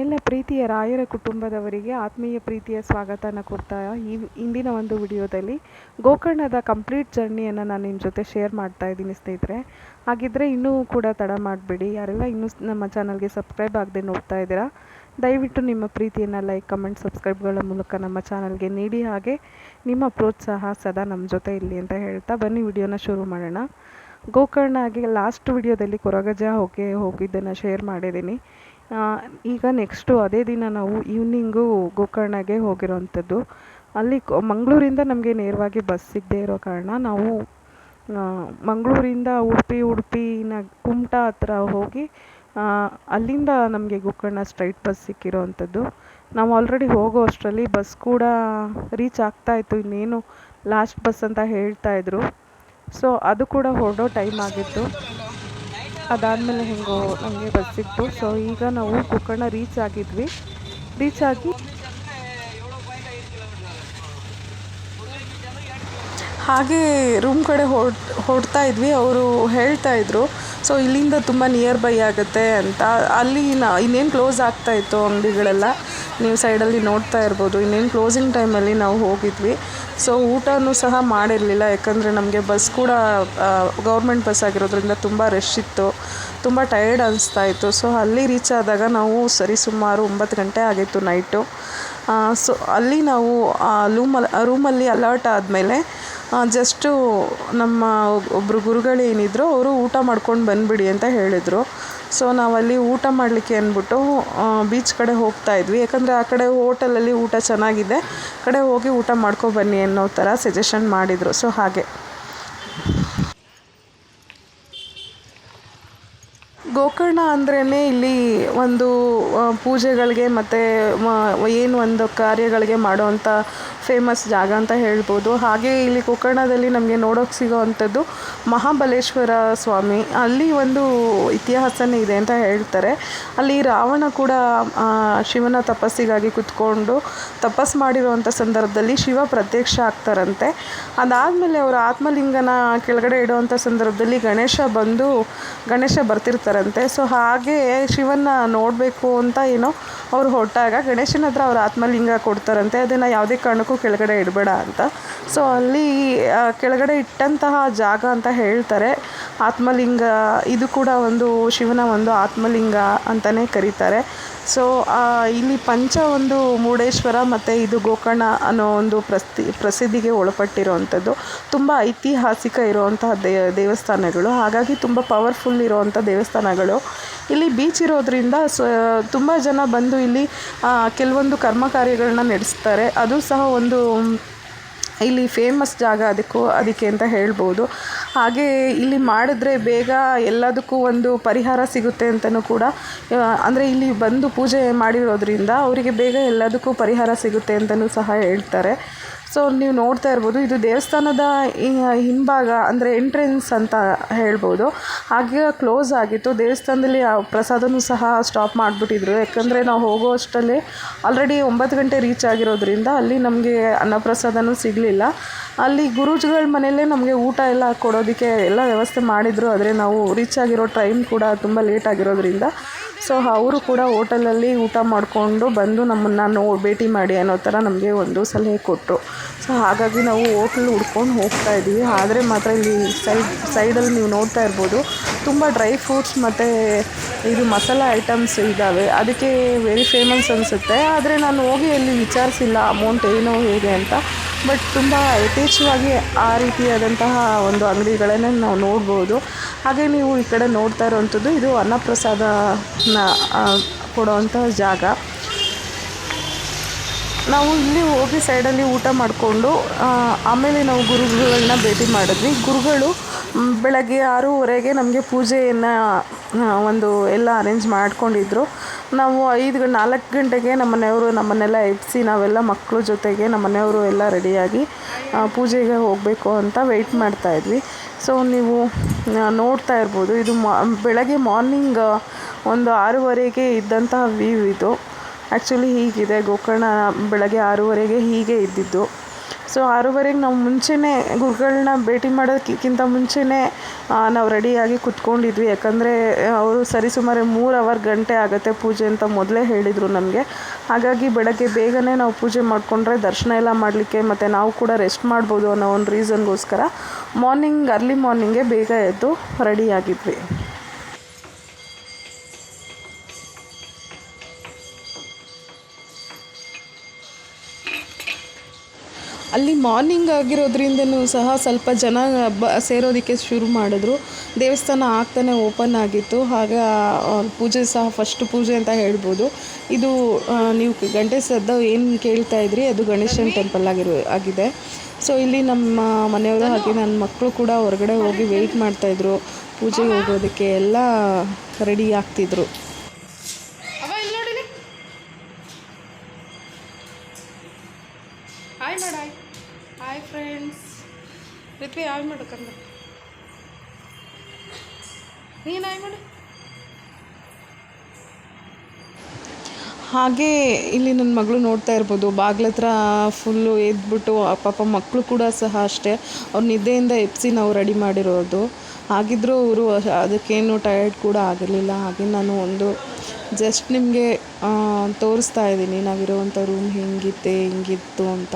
ನನ್ನೆಲ್ಲ ಪ್ರೀತಿಯ ರಾಯರ ಕುಟುಂಬದವರಿಗೆ ಆತ್ಮೀಯ ಪ್ರೀತಿಯ ಸ್ವಾಗತನ ಕೊಡ್ತಾ ಈ ಇಂದಿನ ಒಂದು ವಿಡಿಯೋದಲ್ಲಿ ಗೋಕರ್ಣದ ಕಂಪ್ಲೀಟ್ ಜರ್ನಿಯನ್ನು ನಾನು ನಿಮ್ಮ ಜೊತೆ ಶೇರ್ ಮಾಡ್ತಾ ಇದ್ದೀನಿ ಸ್ನೇಹಿತರೆ. ಹಾಗಿದ್ದರೆ ಇನ್ನೂ ಕೂಡ ತಡ ಮಾಡಬೇಡಿ. ಯಾರೆಲ್ಲ ಇನ್ನೂ ನಮ್ಮ ಚಾನಲ್ಗೆ ಸಬ್ಸ್ಕ್ರೈಬ್ ಆಗದೆ ನೋಡ್ತಾ ಇದ್ದೀರಾ, ದಯವಿಟ್ಟು ನಿಮ್ಮ ಪ್ರೀತಿಯನ್ನು ಲೈಕ್, ಕಮೆಂಟ್, ಸಬ್ಸ್ಕ್ರೈಬ್ಗಳ ಮೂಲಕ ನಮ್ಮ ಚಾನಲ್ಗೆ ನೀಡಿ ಹಾಗೆ ನಿಮ್ಮ ಪ್ರೋತ್ಸಾಹ ಸದಾ ನಮ್ಮ ಜೊತೆ ಇಲ್ಲಿ ಅಂತ ಹೇಳ್ತಾ ಬನ್ನಿ, ವಿಡಿಯೋನ ಶುರು ಮಾಡೋಣ. ಗೋಕರ್ಣಗೆ ಲಾಸ್ಟ್ ವಿಡಿಯೋದಲ್ಲಿ ಕೊರಗಜ ಹೋಗಿ ಹೋಗಿದ್ದನ್ನು ಶೇರ್ ಮಾಡಿದ್ದೀನಿ. ಈಗ ನೆಕ್ಸ್ಟು ಅದೇ ದಿನ ನಾವು ಈವ್ನಿಂಗು ಗೋಕರ್ಣಗೆ ಹೋಗಿರೋವಂಥದ್ದು. ಅಲ್ಲಿ ಮಂಗಳೂರಿಂದ ನಮಗೆ ನೇರವಾಗಿ ಬಸ್ ಸಿಗದೇ ಇರೋ ಕಾರಣ ನಾವು ಮಂಗಳೂರಿಂದ ಉಡುಪಿ, ಉಡುಪಿನ ಕುಮಟಾ ಹತ್ರ ಹೋಗಿ ಅಲ್ಲಿಂದ ನಮಗೆ ಗೋಕರ್ಣ ಸ್ಟ್ರೈಟ್ ಬಸ್ ಸಿಕ್ಕಿರೋವಂಥದ್ದು. ನಾವು ಆಲ್ರೆಡಿ ಹೋಗೋ ಅಷ್ಟರಲ್ಲಿ ಬಸ್ ಕೂಡ ರೀಚ್ ಆಗ್ತಾ ಇತ್ತು, ಇನ್ನೇನು ಲಾಸ್ಟ್ ಬಸ್ ಅಂತ ಹೇಳ್ತಾ ಇದ್ರು. ಸೊ ಅದು ಕೂಡ ಹೊರಡೋ ಟೈಮ್ ಆಗಿತ್ತು. ಅದಾದಮೇಲೆ ಹೆಂಗೋ ನಮಗೆ ಬಸ್ ಸಿಕ್ತು ಸೊ ಈಗ ನಾವು ಗೋಕರ್ಣ ರೀಚ್ ಆಗಿದ್ವಿ. ರೀಚ್ ಆಗಿ ಹಾಗೆ ರೂಮ್ ಕಡೆ ಹೊಡ್ ಹೊರಡ್ತಾ ಇದ್ವಿ. ಅವರು ಹೇಳ್ತಾ ಇದ್ರು ಸೊ ಇಲ್ಲಿಂದ ತುಂಬ ನಿಯರ್ ಬೈ ಆಗುತ್ತೆ ಅಂತ. ಅಲ್ಲಿ ಇನ್ನೇನು ಕ್ಲೋಸ್ ಆಗ್ತಾ ಇತ್ತು ಅಂಗಡಿಗಳೆಲ್ಲ? ನೀವು ಸೈಡಲ್ಲಿ ನೋಡ್ತಾ ಇರ್ಬೋದು. ಇನ್ನೇನು ಕ್ಲೋಸಿಂಗ್ ಟೈಮಲ್ಲಿ ನಾವು ಹೋಗಿದ್ವಿ. ಸೊ ಊಟನೂ ಸಹ ಮಾಡಿರಲಿಲ್ಲ, ಯಾಕಂದರೆ ನಮಗೆ ಬಸ್ ಕೂಡ ಗೌರ್ಮೆಂಟ್ ಬಸ್ ಆಗಿರೋದ್ರಿಂದ ತುಂಬ ರಶ್ ಇತ್ತು, ತುಂಬ ಟಯರ್ಡ್ ಅನಿಸ್ತಾ ಇತ್ತು. ಸೊ ಅಲ್ಲಿ ರೀಚ್ ಆದಾಗ ನಾವು ಸರಿ ಸುಮಾರು ಒಂಬತ್ತು ಗಂಟೆ ಆಗಿತ್ತು ನೈಟು ಸೊ ಅಲ್ಲಿ ನಾವು ಲೂಮಲ್ಲಿ ರೂಮಲ್ಲಿ ಅಲರ್ಟ್ ಆದಮೇಲೆ ಜಸ್ಟು ನಮ್ಮ ಒಬ್ಬರು ಗುರುಗಳು ಏನಿದ್ರು, ಅವರು ಊಟ ಮಾಡ್ಕೊಂಡು ಬಂದುಬಿಡಿ ಅಂತ ಹೇಳಿದರು. ಸೊ ನಾವಲ್ಲಿ ಊಟ ಮಾಡಲಿಕ್ಕೆ ಅಂದ್ಬಿಟ್ಟು ಬೀಚ್ ಕಡೆ ಹೋಗ್ತಾ ಇದ್ವಿ. ಯಾಕಂದರೆ ಆ ಕಡೆ ಹೋಟೆಲಲ್ಲಿ ಊಟ ಚೆನ್ನಾಗಿದೆ. ಕಡೆ ಹೋಗಿ ಊಟ ಮಾಡ್ಕೊ ಬನ್ನಿ ಅನ್ನೋ ಥರ ಸಜೆಷನ್ ಮಾಡಿದರು. ಸೊ ಹಾಗೆ. ಗೋಕರ್ಣ ಅಂದ್ರೇ ಇಲ್ಲಿ ಒಂದು ಪೂಜೆಗಳಿಗೆ ಮತ್ತು ಏನು ಒಂದು ಕಾರ್ಯಗಳಿಗೆ ಮಾಡುವಂಥ ಫೇಮಸ್ ಜಾಗ ಅಂತ ಹೇಳ್ಬೋದು. ಹಾಗೆ ಇಲ್ಲಿ ಗೋಕರ್ಣದಲ್ಲಿ ನಮಗೆ ನೋಡೋಕೆ ಸಿಗೋವಂಥದ್ದು ಮಹಾಬಲೇಶ್ವರ ಸ್ವಾಮಿ. ಅಲ್ಲಿ ಒಂದು ಇತಿಹಾಸನೇ ಇದೆ ಅಂತ ಹೇಳ್ತಾರೆ. ಅಲ್ಲಿ ರಾವಣ ಕೂಡ ಶಿವನ ತಪಸ್ಸಿಗಾಗಿ ಕುತ್ಕೊಂಡು ತಪಸ್ ಮಾಡಿರುವಂಥ ಸಂದರ್ಭದಲ್ಲಿ ಶಿವ ಪ್ರತ್ಯಕ್ಷ ಆಗ್ತಾರಂತೆ. ಅದಾದಮೇಲೆ ಅವರು ಆತ್ಮಲಿಂಗನ ಕೆಳಗಡೆ ಇಡುವಂಥ ಸಂದರ್ಭದಲ್ಲಿ ಗಣೇಶ ಬಂದು, ಗಣೇಶ ಬರ್ತಿರ್ತಾರಂತೆ. ಸೊ ಹಾಗೆ ಶಿವನ ನೋಡಬೇಕು ಅಂತ ಏನೋ ಅವ್ರು ಹೊರಟಾಗ ಗಣೇಶನ ಹತ್ರ ಅವ್ರ ಆತ್ಮಲಿಂಗ ಕೊಡ್ತಾರಂತೆ. ಅದನ್ನು ಯಾವುದೇ ಕಾರಣಕ್ಕೂ ಕೆಳಗಡೆ ಇಡಬೇಡ ಅಂತ. ಸೊ ಅಲ್ಲಿ ಕೆಳಗಡೆ ಇಟ್ಟಂತಹ ಜಾಗ ಅಂತ ಹೇಳ್ತಾರೆ. ಆತ್ಮಲಿಂಗ, ಇದು ಕೂಡ ಒಂದು ಶಿವನ ಒಂದು ಆತ್ಮಲಿಂಗ ಅಂತಲೇ ಕರೀತಾರೆ. ಸೊ ಇಲ್ಲಿ ಪಂಚ ಒಂದು ಮುರುಡೇಶ್ವರ ಮತ್ತು ಇದು ಗೋಕರ್ಣ ಅನ್ನೋ ಒಂದು ಪ್ರಸ್ತಿ, ಪ್ರಸಿದ್ಧಿಗೆ ಒಳಪಟ್ಟಿರುವಂಥದ್ದು. ತುಂಬ ಐತಿಹಾಸಿಕ ಇರುವಂತಹ ದೇವಸ್ಥಾನಗಳು. ಹಾಗಾಗಿ ತುಂಬ ಪವರ್ಫುಲ್ ಇರುವಂಥ ದೇವಸ್ಥಾನಗಳು. ಇಲ್ಲಿ ಬೀಚ್ ಇರೋದ್ರಿಂದ ಸ, ತುಂಬ ಜನ ಬಂದು ಇಲ್ಲಿ ಕೆಲವೊಂದು ಕರ್ಮ ಕಾರ್ಯಗಳನ್ನ ನಡೆಸ್ತಾರೆ. ಅದು ಸಹ ಒಂದು ಇಲ್ಲಿ ಫೇಮಸ್ ಜಾಗ ಅದಕ್ಕೂ, ಅದಕ್ಕೆ ಅಂತ ಹೇಳ್ಬೋದು. ಹಾಗೆ ಇಲ್ಲಿ ಮಾಡಿದ್ರೆ ಬೇಗ ಎಲ್ಲದಕ್ಕೂ ಒಂದು ಪರಿಹಾರ ಸಿಗುತ್ತೆ ಅಂತಲೂ ಕೂಡ ಅಂದರೆ ಇಲ್ಲಿ ಬಂದು ಪೂಜೆ ಮಾಡಿರೋದ್ರಿಂದ ಅವರಿಗೆ ಬೇಗ ಎಲ್ಲದಕ್ಕೂ ಪರಿಹಾರ ಸಿಗುತ್ತೆ ಅಂತಲೂ ಸಹ ಹೇಳ್ತಾರೆ. ಸೊ ನೀವು ನೋಡ್ತಾ ಇರ್ಬೋದು, ಇದು ದೇವಸ್ಥಾನದ ಹಿಂಭಾಗ, ಅಂದರೆ ಎಂಟ್ರೆನ್ಸ್ ಅಂತ ಹೇಳ್ಬೋದು. ಹಾಗೆ ಕ್ಲೋಸ್ ಆಗಿತ್ತು. ದೇವಸ್ಥಾನದಲ್ಲಿ ಪ್ರಸಾದನೂ ಸಹ ಸ್ಟಾಪ್ ಮಾಡಿಬಿಟ್ಟಿದ್ರು. ಯಾಕಂದರೆ ನಾವು ಹೋಗೋ ಅಷ್ಟರಲ್ಲಿ ಆಲ್ರೆಡಿ ಒಂಬತ್ತು ಗಂಟೆ ರೀಚ್ ಆಗಿರೋದ್ರಿಂದ ಅಲ್ಲಿ ನಮಗೆ ಅನ್ನಪ್ರಸಾದನೂ ಸಿಗಲಿಲ್ಲ. ಅಲ್ಲಿ ಗುರೂಜಿಗಳ ಮನೆಯಲ್ಲೇ ನಮಗೆ ಊಟ ಎಲ್ಲ ಕೊಡೋದಕ್ಕೆ ಎಲ್ಲ ವ್ಯವಸ್ಥೆ ಮಾಡಿದರು. ಆದರೆ ನಾವು ರೀಚ್ ಆಗಿರೋ ಟೈಮ್ ಕೂಡ ತುಂಬ ಲೇಟ್ ಆಗಿರೋದ್ರಿಂದ ಸೊ ಅವರು ಕೂಡ ಹೋಟೆಲಲ್ಲಿ ಊಟ ಮಾಡಿಕೊಂಡು ಬಂದು ನಮ್ಮನ್ನು ನೋ, ಭೇಟಿ ಮಾಡಿ ಅನ್ನೋ ಥರ ನಮಗೆ ಒಂದು ಸಲಹೆ ಕೊಟ್ಟರು. ಸೊ ಹಾಗಾಗಿ ನಾವು ಹೋಟ್ಲ್ ಹುಡ್ಕೊಂಡು ಹೋಗ್ತಾ ಇದ್ದೀವಿ. ಆದರೆ ಮಾತ್ರ ಇಲ್ಲಿ ಸೈಡ್, ಸೈಡಲ್ಲಿ ನೀವು ನೋಡ್ತಾ ಇರ್ಬೋದು, ತುಂಬ ಡ್ರೈ ಫ್ರೂಟ್ಸ್ ಮತ್ತು ಇದು ಮಸಾಲ ಐಟಮ್ಸ್ ಇದ್ದಾವೆ. ಅದಕ್ಕೆ ವೆರಿ ಫೇಮಸ್ ಅನಿಸುತ್ತೆ. ಆದರೆ ನಾನು ಹೋಗಿ ಅಲ್ಲಿ ವಿಚಾರಿಸಿಲ್ಲ, ಅಮೌಂಟ್ ಏನೋ ಹೇಗೆ ಅಂತ. ಬಟ್ ತುಂಬ ಯಥೇಚ್ಛವಾಗಿ ಆ ರೀತಿಯಾದಂತಹ ಒಂದು ಅಂಗಡಿಗಳನ್ನೇ ನಾವು ನೋಡ್ಬೋದು. ಹಾಗೆ ನೀವು ಈ ಕಡೆ ನೋಡ್ತಾ ಇರೋವಂಥದ್ದು ಇದು ಅನ್ನಪ್ರಸಾದನ ಕೊಡುವಂತಹ ಜಾಗ. ನಾವು ಇಲ್ಲಿ ಹೋಗಿ ಸೈಡಲ್ಲಿ ಊಟ ಮಾಡಿಕೊಂಡು ಆಮೇಲೆ ನಾವು ಗುರುಗಳನ್ನ ಭೇಟಿ ಮಾಡಿದ್ವಿ. ಗುರುಗಳು ಬೆಳಗ್ಗೆ ಆರೂವರೆಗೆ ನಮಗೆ ಪೂಜೆಯನ್ನು ಒಂದು ಎಲ್ಲ ಅರೇಂಜ್ ಮಾಡಿಕೊಂಡಿದ್ರು. ನಾವು ಐದು ನಾಲ್ಕು ಗಂಟೆಗೆ ನಮ್ಮ ಮನೆಯವರು ನಮ್ಮನ್ನೆಲ್ಲ ಎಬ್ಬಿಸಿ ನಾವೆಲ್ಲ ಮಕ್ಕಳ ಜೊತೆಗೆ ನಮ್ಮ ಮನೆಯವರು ಎಲ್ಲ ರೆಡಿಯಾಗಿ ಪೂಜೆಗೆ ಹೋಗಬೇಕು ಅಂತ ವೆಯ್ಟ್ ಮಾಡ್ತಾ ಇದ್ವಿ. ಸೊ ನೀವು ನೋಡ್ತಾ ಇರ್ಬೋದು. ಇದು ಮಾ, ಬೆಳಗ್ಗೆ ಮಾರ್ನಿಂಗ್ ಒಂದು ಆರೂವರೆಗೆ ಇದ್ದಂತಹ ವ್ಯೂ ಇದು. ಆ್ಯಕ್ಚುಲಿ ಹೀಗಿದೆ. ಗೋಕರ್ಣ ಬೆಳಗ್ಗೆ ಆರೂವರೆಗೆ ಹೀಗೆ ಇದ್ದಿದ್ದು. ಸೊ ಆರೂವರೆಗೆ ನಾವು ಮುಂಚೆನೇ ಗುರುಗಳನ್ನ ಭೇಟಿ ಮಾಡೋದಕ್ಕಿಂತ ಮುಂಚೆನೇ ನಾವು ರೆಡಿಯಾಗಿ ಕುತ್ಕೊಂಡಿದ್ವಿ. ಯಾಕಂದರೆ ಅವರು ಸರಿಸುಮಾರು ಮೂರು ಅವರ್ ಗಂಟೆ ಆಗುತ್ತೆ ಪೂಜೆ ಅಂತ ಮೊದಲೇ ಹೇಳಿದರು ನಮಗೆ. ಹಾಗಾಗಿ ಬೆಳಗ್ಗೆ ಬೇಗನೆ ನಾವು ಪೂಜೆ ಮಾಡಿಕೊಂಡ್ರೆ ದರ್ಶನ ಎಲ್ಲ ಮಾಡಲಿಕ್ಕೆ ಮತ್ತು ನಾವು ಕೂಡ ರೆಸ್ಟ್ ಮಾಡ್ಬೋದು ಅನ್ನೋ ಒಂದು ರೀಸನ್ಗೋಸ್ಕರ ಮಾರ್ನಿಂಗ್ ಅರ್ಲಿ ಮಾರ್ನಿಂಗೇ ಬೇಗ ಎದ್ದು ರೆಡಿಯಾಗಿದ್ವಿ. ಅಲ್ಲಿ ಮಾರ್ನಿಂಗ್ ಆಗಿರೋದ್ರಿಂದನೂ ಸಹ ಸ್ವಲ್ಪ ಜನ ಬ ಸೇರೋದಕ್ಕೆ ಶುರು ಮಾಡಿದ್ರು. ದೇವಸ್ಥಾನ ಆಗ್ತಾನೆ ಓಪನ್ ಆಗಿತ್ತು. ಹಾಗೆ ಪೂಜೆ ಸಹ ಫಸ್ಟ್ ಪೂಜೆ ಅಂತ ಹೇಳ್ಬೋದು. ಇದು ನೀವು ಗಂಟೆ ಸದ್ದು ಏನು ಕೇಳ್ತಾ ಇದ್ರಿ? ಅದು ಗಣೇಶನ ಟೆಂಪಲ್ ಆಗಿರೋ, ಆಗಿದೆ. ಸೊ ಇಲ್ಲಿ ನಮ್ಮ ಮನೆಯವರು ಹಾಗೆ ನನ್ನ ಮಕ್ಕಳು ಕೂಡ ಹೊರಗಡೆ ಹೋಗಿ ವೆಯ್ಟ್ ಮಾಡ್ತಾಯಿದ್ರು ಪೂಜೆಗೆ ಹೋಗೋದಕ್ಕೆ ಎಲ್ಲ ರೆಡಿ ಆಗ್ತಿದ್ರು. ಮಾಡು ಕಂದ ನೀನು ಮಾಡು. ಹಾಗೆ ಇಲ್ಲಿ ನನ್ನ ಮಗಳು ನೋಡ್ತಾ ಇರ್ಬೋದು. ಬಾಗ್ಲತ್ರ ಫುಲ್ಲು ಎದ್ಬಿಟ್ಟು ಪಾಪ ಮಕ್ಕಳು ಕೂಡ ಸಹ ಅಷ್ಟೇ. ಅವ್ರು ನಿದ್ದೆಯಿಂದ ಎಪ್ಸಿ ನಾವು ರೆಡಿ ಮಾಡಿರೋದು. ಹಾಗಿದ್ದರೂ ಅವರು ಅದಕ್ಕೇನು ಟಯರ್ಡ್ ಕೂಡ ಆಗಿರಲಿಲ್ಲ. ಹಾಗೆ ನಾನು ಒಂದು ಜಸ್ಟ್ ನಿಮಗೆ ತೋರಿಸ್ತಾ ಇದ್ದೀನಿ. ನಾವಿರೋವಂಥ ರೂಮ್ ಹೆಂಗಿತ್ತೆ, ಹೆಂಗಿತ್ತು ಅಂತ.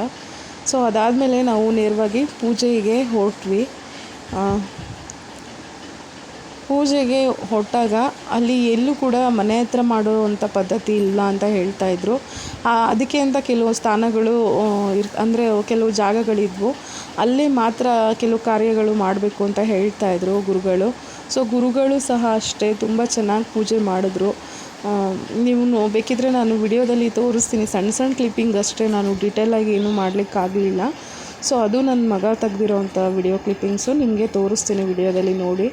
ಸೊ ಅದಾದಮೇಲೆ ನಾವು ನೇರವಾಗಿ ಪೂಜೆಗೆ ಹೊರಟ್ವಿ. ಪೂಜೆಗೆ ಹೊರಟಾಗ ಅಲ್ಲಿ ಎಲ್ಲೂ ಕೂಡ ಮನೆ ಹತ್ರ ಮಾಡುವಂಥ ಪದ್ಧತಿ ಇಲ್ಲ ಅಂತ ಹೇಳ್ತಾ ಇದ್ರು. ಅದಕ್ಕೆ ಅಂತ ಕೆಲವು ಸ್ಥಾನಗಳು ಇರ್, ಅಂದರೆ ಕೆಲವು ಜಾಗಗಳಿದ್ವು. ಅಲ್ಲಿ ಮಾತ್ರ ಕೆಲವು ಕಾರ್ಯಗಳು ಮಾಡಬೇಕು ಅಂತ ಹೇಳ್ತಾ ಇದ್ರು ಗುರುಗಳು. ಸೊ ಗುರುಗಳು ಸಹ ಅಷ್ಟೇ ತುಂಬ ಚೆನ್ನಾಗಿ ಪೂಜೆ ಮಾಡಿದ್ರು. ನೀವು ಬೇಕಿದ್ರೆ ನಾನು ವಿಡಿಯೋದಲ್ಲಿ ತೋರಿಸ್ತೀನಿ. ಸಣ್ಣ ಸಣ್ಣ ಕ್ಲಿಪ್ಪಿಂಗ್ ಅಷ್ಟೇ. ನಾನು ಡೀಟೇಲಾಗಿ ಏನೂ ಮಾಡಲಿಕ್ಕಾಗಲಿಲ್ಲ. ಸೊ ಅದು ನನ್ನ ಮಗ ತೆಗ್ದಿರೋವಂಥ ವಿಡಿಯೋ ಕ್ಲಿಪ್ಪಿಂಗ್ಸು ನಿಮಗೆ ತೋರಿಸ್ತೀನಿ ವಿಡಿಯೋದಲ್ಲಿ ನೋಡಿ.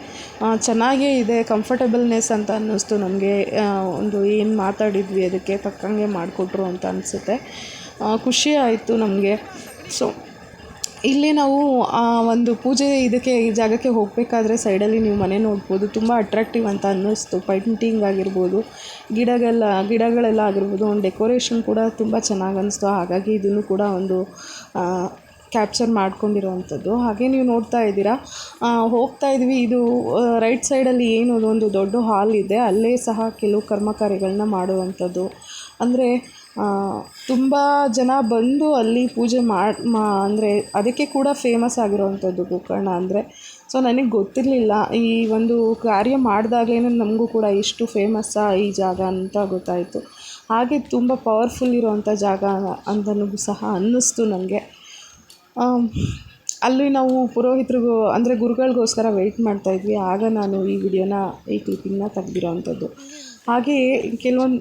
ಚೆನ್ನಾಗೇ ಇದೆ. ಕಂಫರ್ಟಬಲ್ನೆಸ್ ಅಂತ ಅನ್ನಿಸ್ತು ನನಗೆ. ಒಂದು ಏನು ಮಾತಾಡಿದ್ವಿ, ಅದಕ್ಕೆ ತಕ್ಕಂಗೆ ಮಾಡಿಕೊಟ್ರು ಅಂತ ಅನಿಸುತ್ತೆ. ಖುಷಿ ಆಯಿತು ನಮಗೆ. ಸೊ ಇಲ್ಲಿ ನಾವು, ಆ, ಒಂದು ಪೂಜೆ ಇದಕ್ಕೆ ಈ ಜಾಗಕ್ಕೆ ಹೋಗಬೇಕಾದ್ರೆ ಸೈಡಲ್ಲಿ ನೀವು ಮನೆ ನೋಡ್ಬೋದು. ತುಂಬ ಅಟ್ರಾಕ್ಟಿವ್ ಅಂತ ಅನ್ನಿಸ್ತು. ಪೈಂಟಿಂಗ್ ಆಗಿರ್ಬೋದು, ಗಿಡಗೆಲ್ಲ, ಗಿಡಗಳೆಲ್ಲ ಆಗಿರ್ಬೋದು, ಒಂದು ಡೆಕೋರೇಷನ್ ಕೂಡ ತುಂಬ ಚೆನ್ನಾಗಿ ಅನ್ನಿಸ್ತು. ಹಾಗಾಗಿ ಇದನ್ನು ಕೂಡ ಒಂದು ಕ್ಯಾಪ್ಚರ್ ಮಾಡ್ಕೊಂಡಿರೋವಂಥದ್ದು. ಹಾಗೆ ನೀವು ನೋಡ್ತಾ ಇದ್ದೀರಾ. ಹೋಗ್ತಾ ಇದ್ವಿ. ಇದು ರೈಟ್ ಸೈಡಲ್ಲಿ ಏನು ಒಂದು ದೊಡ್ಡ ಹಾಲ್ ಇದೆ. ಅಲ್ಲೇ ಸಹ ಕೆಲವು ಕರ್ಮ ಕಾರ್ಯಗಳನ್ನ ಮಾಡುವಂಥದ್ದು. ಅಂದರೆ ತುಂಬ ಜನ ಬಂದು ಅಲ್ಲಿ ಪೂಜೆ ಮಾಡಿ ಮಾ, ಅಂದರೆ ಅದಕ್ಕೆ ಕೂಡ ಫೇಮಸ್ ಆಗಿರುವಂಥದ್ದು ಗೋಕರ್ಣ ಅಂದರೆ. ಸೊ ನನಗೆ ಗೊತ್ತಿರಲಿಲ್ಲ. ಈ ಒಂದು ಕಾರ್ಯ ಮಾಡಿದಾಗಲೇ ನಮಗೂ ಕೂಡ ಎಷ್ಟು ಫೇಮಸ್ಸಾ ಈ ಜಾಗ ಅಂತ ಗೊತ್ತಾಯಿತು. ಹಾಗೆ ತುಂಬ ಪವರ್ಫುಲ್ ಇರುವಂಥ ಜಾಗ ಅಂತನೂ ಸಹ ಅನ್ನಿಸ್ತು ನನಗೆ. ಅಲ್ಲಿ ನಾವು ಪುರೋಹಿತರಿಗೂ, ಅಂದರೆ ಗುರುಗಳಿಗೋಸ್ಕರ ವೆಯ್ಟ್ ಮಾಡ್ತಾಯಿದ್ವಿ ಆಗ ನಾನು ಈ ವಿಡಿಯೋನ, ಈ ಕ್ಲಿಪ್ಪಿಂಗ್ನ ತೆಗ್ದಿರೋವಂಥದ್ದು. ಹಾಗೆಯೇ, ಕೆಲವೊಂದು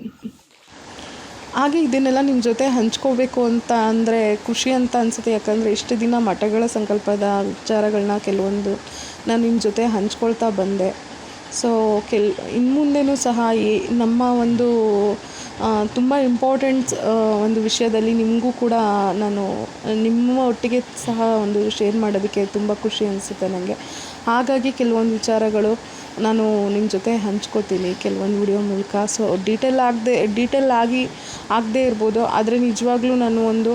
ಹಾಗೆ ಇದನ್ನೆಲ್ಲ ನಿಮ್ಮ ಜೊತೆ ಹಂಚ್ಕೋಬೇಕು ಅಂತ ಅಂದರೆ ಖುಷಿ ಅಂತ ಅನಿಸುತ್ತೆ. ಯಾಕಂದರೆ ಇಷ್ಟು ದಿನ ಮಠಗಳ ಸಂಕಲ್ಪದ ವಿಚಾರಗಳನ್ನ ಕೆಲವೊಂದು ನಾನು ನಿಮ್ಮ ಜೊತೆ ಹಂಚ್ಕೊಳ್ತಾ ಬಂದೆ. ಸೊ ಕೆಲ್ ಇನ್ನು ಮುಂದೆನೂ ಸಹ ಈ ನಮ್ಮ ಒಂದು ತುಂಬ ಇಂಪಾರ್ಟೆಂಟ್ ಒಂದು ವಿಷಯದಲ್ಲಿ ನಿಮಗೂ ಕೂಡ ನಾನು, ನಿಮ್ಮ ಒಟ್ಟಿಗೆ ಸಹ ಒಂದು ಶೇರ್ ಮಾಡೋದಕ್ಕೆ ತುಂಬ ಖುಷಿ ಅನಿಸುತ್ತೆ ನನಗೆ ಹಾಗಾಗಿ ಕೆಲವೊಂದು ವಿಚಾರಗಳು ನಾನು ನಿಮ್ಮ ಜೊತೆ ಹಂಚ್ಕೋತೀನಿ ಕೆಲವೊಂದು ವಿಡಿಯೋ ಮೂಲಕ. ಸೊ ಡೀಟೇಲ್ ಆಗದೆ ಡೀಟೇಲ್ ಆಗಿ, ಆಗದೇ ಇರ್ಬೋದು. ಆದರೆ ನಿಜವಾಗ್ಲೂ ನಾನು ಒಂದು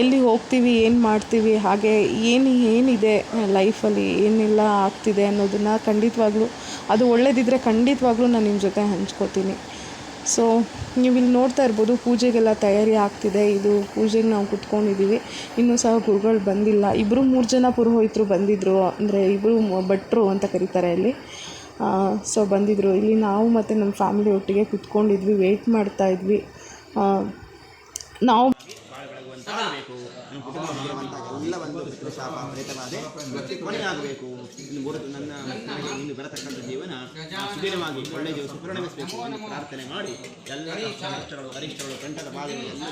ಎಲ್ಲಿ ಹೋಗ್ತೀವಿ, ಏನು ಮಾಡ್ತೀವಿ, ಹಾಗೆ ಏನು, ಏನಿದೆ ಲೈಫಲ್ಲಿ ಏನೆಲ್ಲ ಆಗ್ತಿದೆ ಅನ್ನೋದನ್ನು ಖಂಡಿತವಾಗ್ಲೂ, ಅದು ಒಳ್ಳೇದಿದ್ದರೆ ಖಂಡಿತವಾಗ್ಲೂ ನಾನು ನಿಮ್ಮ ಜೊತೆ ಹಂಚ್ಕೋತೀನಿ. ಸೊ ನೀವು ಇಲ್ಲಿ ನೋಡ್ತಾ ಇರ್ಬೋದು, ಪೂಜೆಗೆಲ್ಲ ತಯಾರಿ ಆಗ್ತಿದೆ. ಇದು ಪೂಜೆಗೆ ನಾವು ಕುತ್ಕೊಂಡಿದ್ದೀವಿ ಇನ್ನೂ ಸಹ ಗುರುಗಳು ಬಂದಿಲ್ಲ. ಇಬ್ಬರು ಮೂರು ಜನ ಪುರೋಹಿತರು ಬಂದಿದ್ದರು ಅಂದರೆ ಇಬ್ಬರು ಭಟ್ರು ಅಂತ ಕರೀತಾರೆ ಅಲ್ಲಿ. ಸೊ ಬಂದಿದ್ದರು ಇಲ್ಲಿ ನಾವು ಮತ್ತು ನಮ್ಮ ಫ್ಯಾಮಿಲಿ ಒಟ್ಟಿಗೆ ಕುತ್ಕೊಂಡಿದ್ವಿ ವೇಟ್ ಮಾಡ್ತಾ ಇದ್ವಿ. ಆ, ನಾವು ಎಲ್ಲ ಒಂದು ಶಾಪ ಪ್ರೇತವಾದೆ ಕೊನೆಯಾಗಬೇಕು ಇನ್ನು ಮೂರು ನನ್ನ ನನಗೆ ಇನ್ನು ಬರತಕ್ಕಂಥ ಜೀವನ ಸುದೀರ್ಘವಾಗಿ ಒಳ್ಳೆಯ ಜೀವ ಸುಪರಿಣಮಿಸಬೇಕು ಎಂದು ಪ್ರಾರ್ಥನೆ ಮಾಡಿ ಎಲ್ಲ ಕಷ್ಟಗಳು ಅರಿಷ್ಟಗಳು ಕಂಠದ ಬಾಧೆಗಳು ಎಲ್ಲ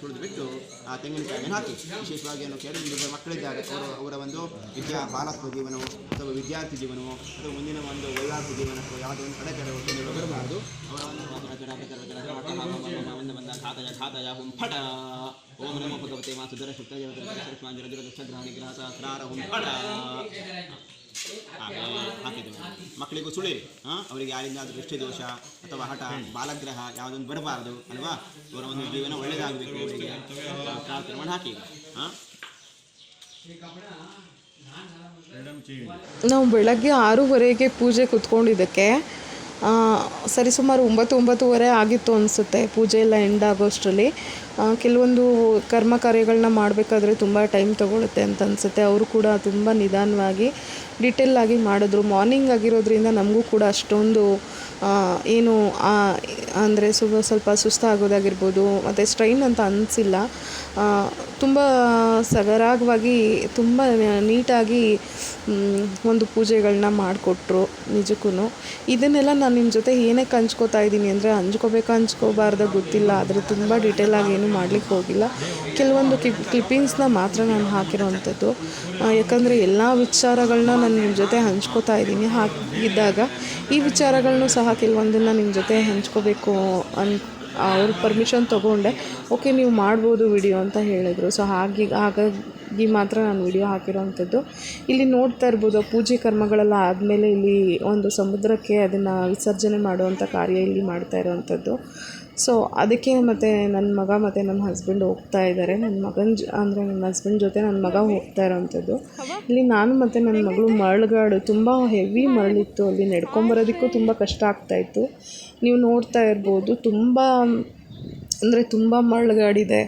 ಸುಳಿದು ಬಿಟ್ಟು ಆ ತೆಂಗಿನಕಾಯಿಯನ್ನು ಹಾಕಿ ವಿಶೇಷವಾಗಿ ಏನು ಕೇಳಿದ ಮಕ್ಕಳಿದ್ದಾರೆ ಅವರು ಅವರ ಒಂದು ವಿದ್ಯಾ ಬಾಲತ್ವ ಜೀವನವು ಅಥವಾ ವಿದ್ಯಾರ್ಥಿ ಜೀವನವು ಅಥವಾ ಮುಂದಿನ ಒಂದು ವೈವಾಹಿಕ ಜೀವನ ಅಥವಾ ಯಾವುದೋ ಒಂದು ಕಡೆ ಒಟ್ಟಿಗೆ ಬರಬಾರದು ಅವರ ಒಂದು ಬಂದ ಖಾತಯ ಖಾತಯ ಹುಂ ಫಟ ಓಂ ನಮೋ ಭಗವತೆ ಮಾ ಸುಧರ ಶುಕ್ತ ಜಗತ್ರ ರಜುರ ದಕ್ಷಗ್ರಹ ನಿಗ್ರಹ ಸಹಸ್ರಾರ ಹುಂ ಫಟ ಹಾಗೆ ಹಾಕಿದ್ದೇವೆ ಮಕ್ಕಳಿಗೂ ಸುಳಿರಿ ಹಾಂ? ಅವರಿಗೆ ಯಾರಿಂದ ಆದರೂ ದೃಷ್ಟಿ ದೋಷ ಅಥವಾ ಹಠ, ಬಾಲಗ್ರಹ ಯಾವುದೊಂದು ಬರಬಾರದು ಅಲ್ವಾ? ಅವರ ಒಂದು ಜೀವನ ಒಳ್ಳೆಯದಾಗಬೇಕು ಅವರಿಗೆ. ಪ್ರಾರ್ಥನೆ ಹಾಕಿ. ಹಾಂ? ನಾವು ಬೆಳಗ್ಗೆ ಆರೂವರೆಗೆ ಪೂಜೆ ಕುತ್ಕೊಂಡಿದ್ದಕ್ಕೆ ಆ, ಸರಿಸುಮಾರು ಒಂಬತ್ತು ಒಂಬತ್ತುವರೆ ಆಗಿತ್ತು ಅನಿಸುತ್ತೆ. ಪೂಜೆ ಎಲ್ಲ ಎಂಡ್ ಆಗೋಷ್ಟರಲ್ಲಿ. ಕೆಲವೊಂದು ಕರ್ಮ ಕಾರ್ಯಗಳನ್ನ ಮಾಡಬೇಕಾದ್ರೆ ತುಂಬ ಟೈಮ್ ತೊಗೊಳುತ್ತೆ ಅಂತ ಅನಿಸುತ್ತೆ. ಅವರು ಕೂಡ ತುಂಬ ನಿಧಾನವಾಗಿ ಡೀಟೇಲ್ ಆಗಿ ಮಾಡಿದ್ರು. ಮಾರ್ನಿಂಗ್ ಆಗಿರೋದ್ರಿಂದ ನಮಗೂ ಕೂಡ ಅಷ್ಟೊಂದು ಏನು ಅಂದರೆ ಸ್ವಲ್ಪ ಸ್ವಲ್ಪ ಸುಸ್ತಾಗೋದಾಗಿರ್ಬೋದು ಮತ್ತು ಸ್ಟ್ರೈನ್ ಅಂತ ಅನಿಸಿಲ್ಲ. ತುಂಬ ಸಗರಾಗವಾಗಿ ತುಂಬ ನೀಟಾಗಿ ಒಂದು ಪೂಜೆಗಳನ್ನ ಮಾಡಿಕೊಟ್ರು ನಿಜಕ್ಕೂ ಇದನ್ನೆಲ್ಲ ನಾನು ನಿಮ್ಮ ಜೊತೆ ಏನಕ್ಕೆ ಹಂಚ್ಕೋತಾ ಇದ್ದೀನಿ ಅಂದರೆ ಹಂಚ್ಕೋಬೇಕಾ ಹಂಚ್ಕೋಬಾರ್ದ ಗೊತ್ತಿಲ್ಲ. ಆದರೆ ತುಂಬ ಡೀಟೇಲಾಗಿ ಏನೂ ಮಾಡಲಿಕ್ಕೆ ಹೋಗಿಲ್ಲ. ಕೆಲವೊಂದು ಕ್ಲಿಪ್ ಕ್ಲಿಪ್ಪಿಂಗ್ಸ್ನ ಮಾತ್ರ ನಾನು ಹಾಕಿರೋವಂಥದ್ದು. ಯಾಕಂದರೆ ಎಲ್ಲ ವಿಚಾರಗಳನ್ನ ನಾನು ನಿಮ್ಮ ಜೊತೆ ಹಂಚ್ಕೋತಾ ಇದ್ದೀನಿ. ಹಾಕಿದ್ದಾಗ ಈ ವಿಚಾರಗಳನ್ನು ಸಹ ಕೆಲವೊಂದನ್ನು ನಿಮ್ಮ ಜೊತೆ ಹಂಚ್ಕೋಬೇಕು ಅನ್ ಅವ್ರ ಪರ್ಮಿಷನ್ ತೊಗೊಂಡೆ ಓಕೆ ನೀವು ಮಾಡ್ಬೋದು ವಿಡಿಯೋ ಅಂತ ಹೇಳಿದರು. ಸೊ ಹಾಗೆ, ಹಾಗಾಗಿ ಮಾತ್ರ ನಾನು ವಿಡಿಯೋ ಹಾಕಿರೋವಂಥದ್ದು ಇಲ್ಲಿ ನೋಡ್ತಾ ಇರ್ಬೋದು, ಪೂಜೆ ಕರ್ಮಗಳೆಲ್ಲ ಆದಮೇಲೆ ಇಲ್ಲಿ ಒಂದು ಸಮುದ್ರಕ್ಕೆ ಅದನ್ನು ವಿಸರ್ಜನೆ ಮಾಡುವಂಥ ಕಾರ್ಯ ಇಲ್ಲಿ ಮಾಡ್ತಾ ಇರೋವಂಥದ್ದು ಸೊ ಅದಕ್ಕೆ ಮತ್ತು ನನ್ನ ಮಗ ಮತ್ತು ನನ್ನ ಹಸ್ಬೆಂಡ್ ಹೋಗ್ತಾ ಇದ್ದಾರೆ ನನ್ನ ಮಗನ ಜ, ಅಂದರೆ ನನ್ನ ಹಸ್ಬೆಂಡ್ ಜೊತೆ ನನ್ನ ಮಗ ಹೋಗ್ತಾ ಇರೋವಂಥದ್ದು. ಇಲ್ಲಿ ನಾನು ಮತ್ತು ನನ್ನ ಮಗಳು ಮರಳುಗಾಡು, ತುಂಬ ಹೆವಿ ಮರಳಿತ್ತು. ಅಲ್ಲಿ ನಡ್ಕೊಂಬರೋದಕ್ಕೂ ತುಂಬ ಕಷ್ಟ ಆಗ್ತಾಯಿತ್ತು ನೀವು ನೋಡ್ತಾ ಇರ್ಬೋದು, ತುಂಬ, ಅಂದರೆ ತುಂಬ ಮರಳುಗಾಡಿದೆ.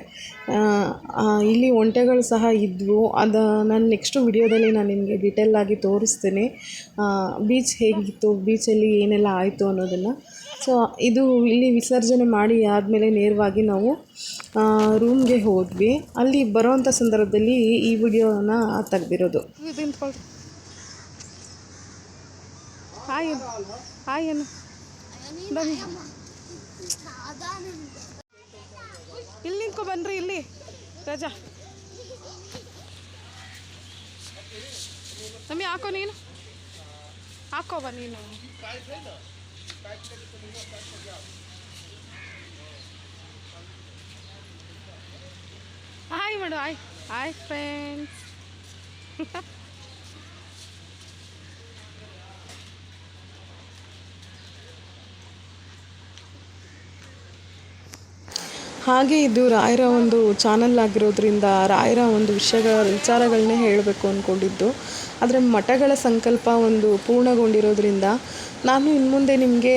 ಇಲ್ಲಿ ಒಂಟೆಗಳು ಸಹ ಇದ್ವು. ಅದು, ನಾನು ನೆಕ್ಸ್ಟ್ ವಿಡಿಯೋದಲ್ಲಿ ನಾನು ನಿಮಗೆ ಡಿಟೇಲ್ ಆಗಿ ತೋರಿಸ್ತೀನಿ. ಬೀಚ್ ಹೇಗಿತ್ತು? ಬೀಚಲ್ಲಿ ಏನೆಲ್ಲ ಆಯಿತು ಅನ್ನೋದನ್ನು. ಸೊ, ಇದು ಇಲ್ಲಿ ವಿಸರ್ಜನೆ ಮಾಡಿ ಆದಮೇಲೆ ನೇರವಾಗಿ ನಾವು ರೂಮ್ಗೆ ಹೋದ್ವಿ. ಅಲ್ಲಿ ಬರೋವಂಥ ಸಂದರ್ಭದಲ್ಲಿ ಈ ವಿಡಿಯೋನ ತೆಗೆದಿರೋದು. ಇಲ್ಲಿ ನಿಂತ್ಕೊ, ಬನ್ರಿ, ಇಲ್ಲಿ. ರಜಾ. ನಮಗೆ ಹಾಕೋ ನೀನು? ಹಾಕೋವ ನೀನು ಹಾಯ್ ಮಾಡು ಹಾಯ್ ಹಾಯ್ ಫ್ರೆಂಡ್ಸ್ ಹಾಗೆ ಇದು ರಾಯರ ಒಂದು ಚಾನಲ್ ಆಗಿರೋದ್ರಿಂದ ರಾಯರ ಒಂದು ವಿಷಯಗಳ ವಿಚಾರಗಳನ್ನೇ ಹೇಳಬೇಕು ಅಂದ್ಕೊಂಡಿದ್ದು. ಆದರೆ ಮಠಗಳ ಸಂಕಲ್ಪ ಒಂದು ಪೂರ್ಣಗೊಂಡಿರೋದ್ರಿಂದ ನಾನು ಇನ್ನು ಮುಂದೆ ನಿಮಗೆ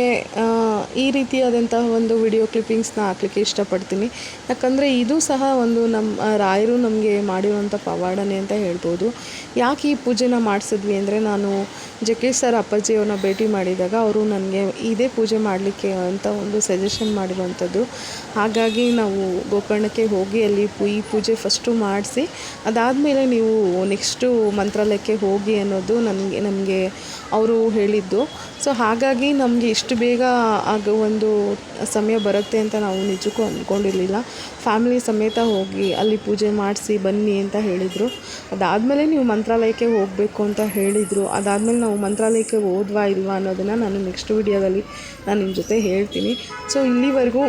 ಈ ರೀತಿಯಾದಂತಹ ಒಂದು ವಿಡಿಯೋ ಕ್ಲಿಪ್ಪಿಂಗ್ಸ್ನ ಹಾಕ್ಲಿಕ್ಕೆ ಇಷ್ಟಪಡ್ತೀನಿ. ಯಾಕಂದರೆ ಇದು ಸಹ ಒಂದು ನಮ್ಮ ರಾಯರು ನಮಗೆ ಮಾಡಿರುವಂಥ ಪವಾಡನೆ ಅಂತ ಹೇಳ್ಬೋದು. ಯಾಕೆ ಈ ಪೂಜೆನ ಮಾಡಿಸಿದ್ವಿ ಅಂದರೆ ನಾನು ಜಗ್ಗೇಶ್ ಸರ್ ಅಪ್ಪಾಜಿಯವ್ರನ್ನ ಭೇಟಿ ಮಾಡಿದಾಗ ಅವರು ನನಗೆ ಇದೇ ಪೂಜೆ ಮಾಡಲಿಕ್ಕೆ ಅಂತ ಒಂದು ಸಜೆಷನ್ ಮಾಡಿರುವಂಥದ್ದು. ಹಾಗಾಗಿ ನಾವು ಗೋಕರ್ಣಕ್ಕೆ ಹೋಗಿ ಅಲ್ಲಿ ಈ ಪೂಜೆ ಫಸ್ಟು ಮಾಡಿಸಿ, ಅದಾದಮೇಲೆ ನೀವು ನೆಕ್ಸ್ಟು ಮಂತ್ರಾಲಯಕ್ಕೆ ಹೋಗಿ ಅನ್ನೋದು ನನಗೆ, ನಮಗೆ ಅವರು ಹೇಳಿದ್ದು. ಸೊ ಹಾಗಾಗಿ ನಮಗೆ ಇಷ್ಟು ಬೇಗ ಆಗ ಒಂದು ಸಮಯ ಬರುತ್ತೆ ಅಂತ ನಾವು ನಿಜಕ್ಕೂ ಅಂದ್ಕೊಂಡಿರಲಿಲ್ಲ. ಫ್ಯಾಮಿಲಿ ಸಮೇತ ಹೋಗಿ ಅಲ್ಲಿ ಪೂಜೆ ಮಾಡಿಸಿ ಬನ್ನಿ ಅಂತ ಹೇಳಿದರು. ಅದಾದಮೇಲೆ ನೀವು ಮಂತ್ರಾಲಯಕ್ಕೆ ಹೋಗಬೇಕು ಅಂತ ಹೇಳಿದರು. ಅದಾದಮೇಲೆ ನಾವು ಮಂತ್ರಾಲಯಕ್ಕೆ ಹೋದ್ವಾ ಇಲ್ವಾ ಅನ್ನೋದನ್ನು ನಾನು ನೆಕ್ಸ್ಟ್ ವಿಡಿಯೋದಲ್ಲಿ ನಾನು ನಿಮ್ಮ ಜೊತೆ ಹೇಳ್ತೀನಿ. ಸೊ ಇಲ್ಲಿವರೆಗೂ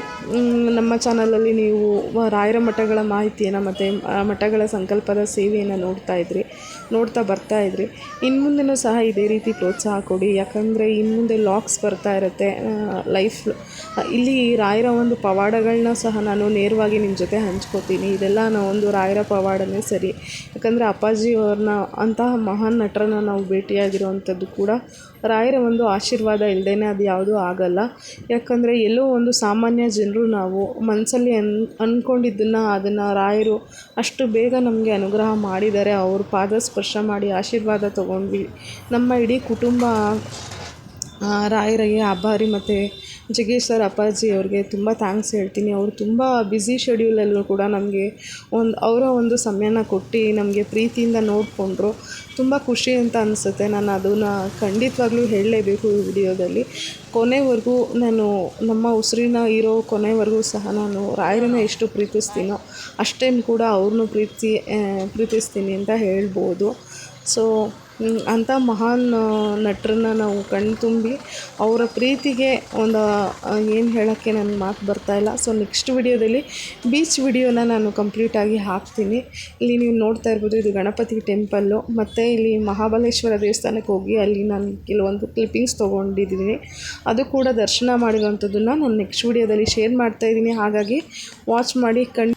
ನಮ್ಮ ಚಾನಲಲ್ಲಿ ನೀವು ರಾಯರ ಮಠಗಳ ಮಾಹಿತಿಯನ್ನು ಮತ್ತು ಮಠಗಳ ಸಂಕಲ್ಪದ ಸೇವೆಯನ್ನು ನೋಡ್ತಾ ಇದ್ರಿ, ನೋಡ್ತಾ ಬರ್ತಾ ಇದ್ರಿ. ಇನ್ನು ಮುಂದೆನೂ ಸಹ ಇದೇ ರೀತಿ ಪ್ರೋತ್ಸಾಹ ಕೊಡಿ. ಯಾಕಂದರೆ ಇನ್ನು ಮುಂದೆ ಲಾಕ್ಸ್ ಬರ್ತಾ ಇರುತ್ತೆ. ಲೈಫ್ ಇಲ್ಲಿ ರಾಯರ ಒಂದು ಪವಾಡಗಳನ್ನ ಸಹ ನಾನು ನೇರವಾಗಿ ನಿಮ್ಮ ಜೊತೆ ಹಂಚ್ಕೋತೀನಿ. ಇದೆಲ್ಲ ನಾವು ಒಂದು ರಾಯರ ಪವಾಡನೇ ಸರಿ. ಯಾಕಂದರೆ ಅಪ್ಪಾಜಿಯವ್ರನ್ನ ಅಂತಹ ಮಹಾನ್ ನಟರನ್ನ ನಾವು ಭೇಟಿಯಾಗಿರುವಂಥದ್ದು ಕೂಡ ರಾಯರ ಒಂದು ಆಶೀರ್ವಾದ ಇಲ್ಲದೇ ಅದು ಯಾವುದೂ ಆಗಲ್ಲ. ಯಾಕಂದರೆ ಎಲ್ಲೋ ಒಂದು ಸಾಮಾನ್ಯ ಜನರು ನಾವು ಮನಸ್ಸಲ್ಲಿ ಅನ್ ಅಂದ್ಕೊಂಡಿದ್ದನ್ನು ಅದನ್ನು ರಾಯರು ಅಷ್ಟು ಬೇಗ ನಮಗೆ ಅನುಗ್ರಹ ಮಾಡಿದ್ದಾರೆ ಅವ್ರ ಪಾದ ಸ್ಪರ್ಶ ಮಾಡಿ ಆಶೀರ್ವಾದ ತೊಗೊಂಡ್ವಿ. ನಮ್ಮ ಇಡೀ ಕುಟುಂಬ ರಾಯರಿಗೆ ಆಭಾರಿ ಮತ್ತು ಜಗ್ಗೇಶ್ ಸರ್, ಅಪ್ಪಾಜಿ ಅವ್ರಿಗೆ ತುಂಬ ಥ್ಯಾಂಕ್ಸ್ ಹೇಳ್ತೀನಿ. ಅವರು ತುಂಬ ಬ್ಯುಸಿ ಶೆಡ್ಯೂಲಲ್ಲೂ ಕೂಡ ನಮಗೆ ಒಂದು, ಅವರ ಒಂದು ಸಮಯನ ಕೊಟ್ಟು ನಮಗೆ ಪ್ರೀತಿಯಿಂದ ನೋಡಿಕೊಂಡ್ರು. ತುಂಬ ಖುಷಿ ಅಂತ ಅನಿಸುತ್ತೆ. ನಾನು ಅದನ್ನು ಖಂಡಿತವಾಗ್ಲೂ ಹೇಳಲೇಬೇಕು ಈ ವಿಡಿಯೋದಲ್ಲಿ. ಕೊನೆವರೆಗೂ ನಾನು ನಮ್ಮ ಉಸಿರಿನ ಇರೋ ಕೊನೆವರೆಗೂ ಸಹ ನಾನು ರಾಯರನ್ನ ಎಷ್ಟು ಪ್ರೀತಿಸ್ತೀನೋ ಅಷ್ಟೇನು ಕೂಡ ಅವ್ರನ್ನೂ ಪ್ರೀತಿ ಪ್ರೀತಿಸ್ತೀನಿ ಅಂತ ಹೇಳ್ಬೋದು. ಸೊ ಅಂಥ ಮಹಾನ್ ನಟರನ್ನ ನಾವು ಕಣ್ತುಂಬಿ ಅವರ ಪ್ರೀತಿಗೆ ಒಂದು ಏನು ಹೇಳೋಕ್ಕೆ ನನ್ನ ಮಾತು ಬರ್ತಾ ಇಲ್ಲ. ಸೊ ನೆಕ್ಸ್ಟ್ ವಿಡಿಯೋದಲ್ಲಿ ಬೀಚ್ ವಿಡಿಯೋನ ನಾನು ಕಂಪ್ಲೀಟಾಗಿ ಹಾಕ್ತೀನಿ. ಇಲ್ಲಿ ನೀವು ನೋಡ್ತಾ ಇರ್ಬೋದು, ಇದು ಗಣಪತಿ ಟೆಂಪಲ್ಲು ಮತ್ತು ಇಲ್ಲಿ ಮಹಾಬಲೇಶ್ವರ ದೇವಸ್ಥಾನಕ್ಕೆ ಹೋಗಿ ಅಲ್ಲಿ ನಾನು ಕೆಲವೊಂದು ಕ್ಲಿಪ್ಪಿಂಗ್ಸ್ ತೊಗೊಂಡಿದ್ದೀನಿ. ಅದು ಕೂಡ ದರ್ಶನ ಮಾಡಿರೋವಂಥದ್ದನ್ನು ನಾನು ನೆಕ್ಸ್ಟ್ ವಿಡಿಯೋದಲ್ಲಿ ಶೇರ್ ಮಾಡ್ತಾಯಿದ್ದೀನಿ ಹಾಗಾಗಿ ವಾಚ್ ಮಾಡಿ ಕಣ್